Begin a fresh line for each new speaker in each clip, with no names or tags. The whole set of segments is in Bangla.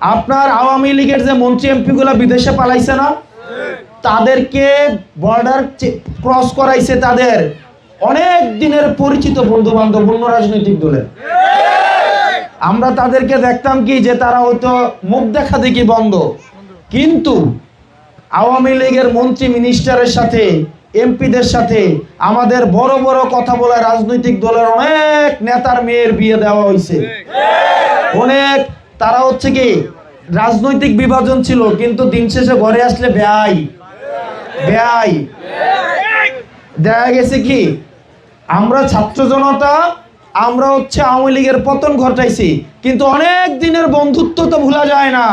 আপনার আওয়ামী লীগের যে মন্ত্রী এমপিগুলো বিদেশে পালাইছে না, তাদেরকে বর্ডার ক্রস করাইছে তাদের অনেক দিনের পরিচিত বন্ধু বান্ধব অন্য রাজনৈতিক দলের। আমরা তাদেরকে দেখতাম কি যে তারা হয়তো মুখ দেখা দেখি বন্ধ। কিন্তু আওয়ামী লীগের মন্ত্রী মিনিস্টারের সাথে, এমপিদের সাথে আমাদের বড় বড় কথা বলে রাজনৈতিক দলের অনেক নেতার মেয়ের বিয়ে দেওয়া হয়েছে অনেক তারা হচ্ছে কি, রাজনৈতিক বিভাজন ছিল, কিন্তু দিন শেষে ঘরে আসলে ব্যয়। ব্যয়। দেখা গেছে কি, আমরা ছাত্র জনতা, আমরা হচ্ছে আওয়ামী লীগের পতন ঘটাইছি, কিন্তু অনেক দিনের বন্ধুত্ব তো ভোলা যায় না।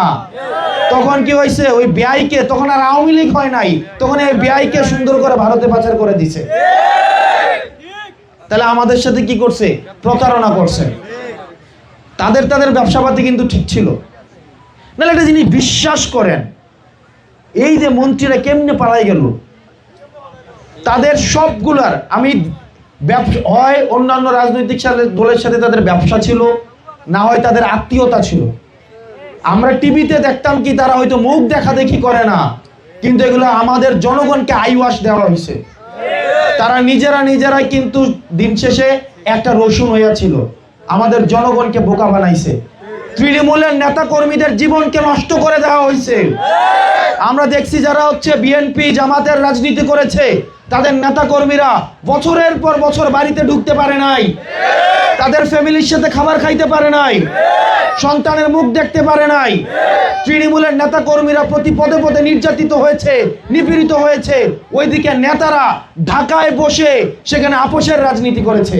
তখন কি হয়েছে, ওই ব্যয়কে, তখন আর আওয়ামী লীগ হয় নাই, তখন এই ব্যয়কে সুন্দর করে ভারতে পাচার করে দিছে। তাহলে আমাদের সাথে কি করছে? প্রতারণা করছে। তাদের তাদের ব্যবসাপাতি কিন্তু ঠিক ছিল। নাহলে একটা জিনিস বিশ্বাস করেন, এই যে মন্ত্রীরা কেমনে পালাই গেল? তাদের সবগুলার, আমি ব্যবসা হয় অন্যান্য রাজনৈতিক দলের সাথে তাদের ব্যবসা ছিল, না হয় তাদের আত্মীয়তা ছিল। আমরা টিভিতে দেখতাম কি তারা হয়তো মুখ দেখা দেখি করে না, কিন্তু এগুলো আমাদের জনগণকে আইওয়াশ দেওয়া হয়েছে। তারা নিজেরা নিজেরাই কিন্তু দিন শেষে একটা রসুন হইয়াছিল। আমাদের জনগণকে বোকা বানাইছে। তৃণমূলের নেতা কর্মীদের জীবনকে নষ্ট করে দেওয়া হয়েছে আমরা দেখছি যারা হচ্ছে বিএনপি জামাতের রাজনীতি করেছে, তাদের নেতা কর্মীরা বছরের পর বছর বাড়িতে ঢুকতে পারে নাই। তাদের ফ্যামিলির সাথে খাবার খাইতে পারে নাই। সন্তানের মুখ দেখতে পারে নাই। তৃণমূলের নেতা কর্মীরা প্রতি পদে পদে নির্যাতিত হয়েছে, নিপীড়িত হয়েছে। ওইদিকে নেতারা ঢাকায় বসে সেখানে আপোষের রাজনীতি করেছে।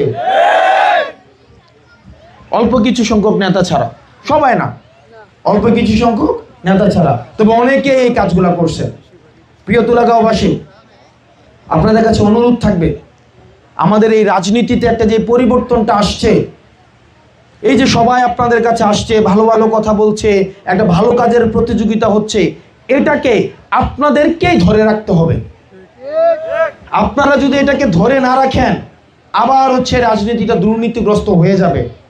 অল্প কিছু সংখ্যক নেতা ছাড়া। সবাই না। অল্প কিছু সংখ্যক নেতা ছাড়া। তবে অনেকে এই কাজগুলো করছে। প্রিয় তুলাগাঁওবাসী, আপনাদের কাছে অনুরোধ থাকবে, আমাদের এই রাজনীতিতে একটা যে পরিবর্তনটা আসছে, এই যে সবাই আপনাদের কাছে আসছে, ভালো ভালো কথা বলছে, একটা ভালো কাজের প্রতিযোগিতা হচ্ছে, এটাকে আপনাদেরকেই ধরে রাখতে হবে। আপনারা যদি এটাকে ধরে না রাখেন, আবার হচ্ছে রাজনীতিটা দুর্নীতিগ্রস্ত হয়ে যাবে।